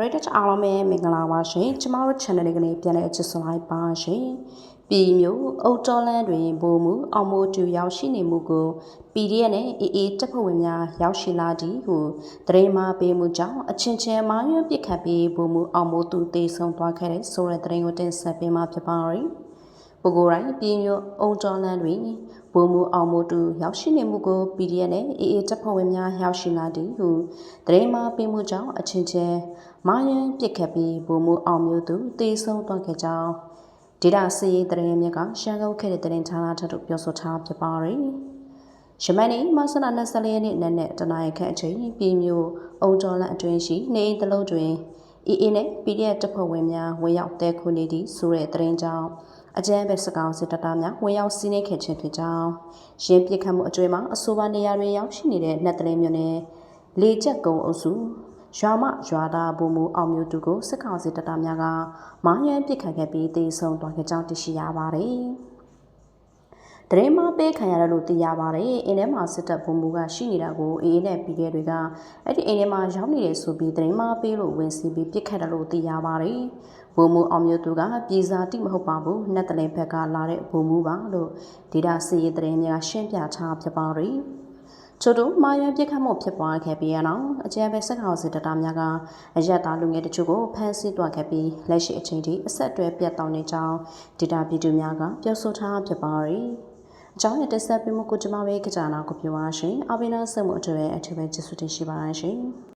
ပရိသတ်အားလုံးပဲမင်္ဂလာပါရှင်ကျမတို့ channel လေးကနေပြန်လည်အချစ်ဆွန်လိုက်ပါရှင်ပြည်မျိုးအုတ်တော်လန်းတွင်ဘိုးမှုအောင်မိုးတူရောက်ရှိနေမှုကို PDF နဲ့အေးအေးတပ်ဖွဲ့ဝင်များရောက်ရှိလာသည်ဟုတရေမာပေးမှုကြောင့်အချင်းချင်းမာရွံ့ပစ်ခတ်ပြီးဘိုးမှုအောင်မိုးတူတေဆုံးသွားခဲ့တဲ့ဆိုတဲ့တရင်ကိုတင်ဆက်ပေးမှာဖြစ်ပါရယ် ပုဂ္ဂိုလ်တိုင်းပြည်မျိုးအုံတော်လန်းတွင်ဘုံမူအောင်မို့တူရောက်ရှိနေမှုကို PDF နဲ့အေးအေးတပ်ဖွဲ့ဝင်များရောက်ရှိလာသည်ဟုတရင်မာပေးမှုကြောင့်အချင်းချင်းမာယန်ပြစ်ခတ်ပြီးဘုံမူအောင်မျိုးသူတေဆုံးသွားခဲ့ကြောင်းဒေတာစီရေးတရင်မြက်ကရှမ်းကုန်းခဲ့တဲ့တရင်ဌာနထပ်တို့ပြောဆိုထားဖြစ်ပါရယ်ယမန်နေ့မဆလာ24ရက်နေ့နက်နဲ့တနင်္လာခန့်အချိန်ပြည်မျိုးအုံတော်လန်အတွင်းရှိနေအိမ်တစ်လုံးတွင်အေးအေးနဲ့ PDF တပ်ဖွဲ့ဝင်များဝင်ရောက်တဲခုနေသည့်ဆိုတဲ့တရင်ကြောင့် အကြမ်းဖက်စကောင်စစ်တပ်သားများဝင်ရောက်စီးနှင်းခဲ့ခြင်းဖြစ်ကြောင်းရင်းပစ်ခတ်မှုအကျွေးမှာအဆိုပါနေရာတွင်ရောက်ရှိနေတဲ့နတ်တလင်းမြို့နယ်လေချက်ကုံအုပ်စုရွာမရွာသားဘုံမူအောင်မျိုးသူကိုစစ်ကောင်စစ်တပ်သားများကမာယန်ပစ်ခတ်ခဲ့ပြီးတေဆုံးသွားခဲ့ကြောင်းသိရှိရပါတယ်။တရင်မပေးခံရတယ်လို့သိရပါတယ်။အင်းထဲမှာစစ်တပ်ဘုံမူကရှိနေတာကိုအေးအေးနဲ့ပြီးတဲ့တွေကအဲ့ဒီအိမ်ထဲမှာရောက်နေတယ်ဆိုပြီးတရင်မပေးလို့ဝင်စီပြီးပစ်ခတ်တယ်လို့သိရပါတယ်။ဘုံမူအောင်မျိုးသူကပြည်စာတိမဟုတ်ပါဘူး။နတ်တလင်ဘက်ကလာတဲ့ဘုံမူပါလို့ဒေတာစီရေးတရင်များရှင်းပြထားဖြစ်ပါတယ်။ချို့တို့မာယန်ပြစ်ခတ်မှုဖြစ်ပွားခဲ့ပြီးရအောင်အကြမ်းဖက်စက်ကောင်စစ်တပ်သားများကအရက်သားလူငယ်တချို့ကိုဖမ်းဆီးသွားခဲ့ပြီးလက်ရှိအချိန်ထိအဆက်အသွယ်ပြတ်တောက်နေကြောင်းဒေတာပြည်သူများကပြောဆိုထားဖြစ်ပါတယ်။အကြောင်းရတက်ဆက်ပြီးမှုကိုကျွန်မပဲကြကြနာကိုပြောပါရှင်။အဘိနာဆက်မှုအတွေ့အထူးပဲကျေးဇူးတင်ရှိပါရရှင်။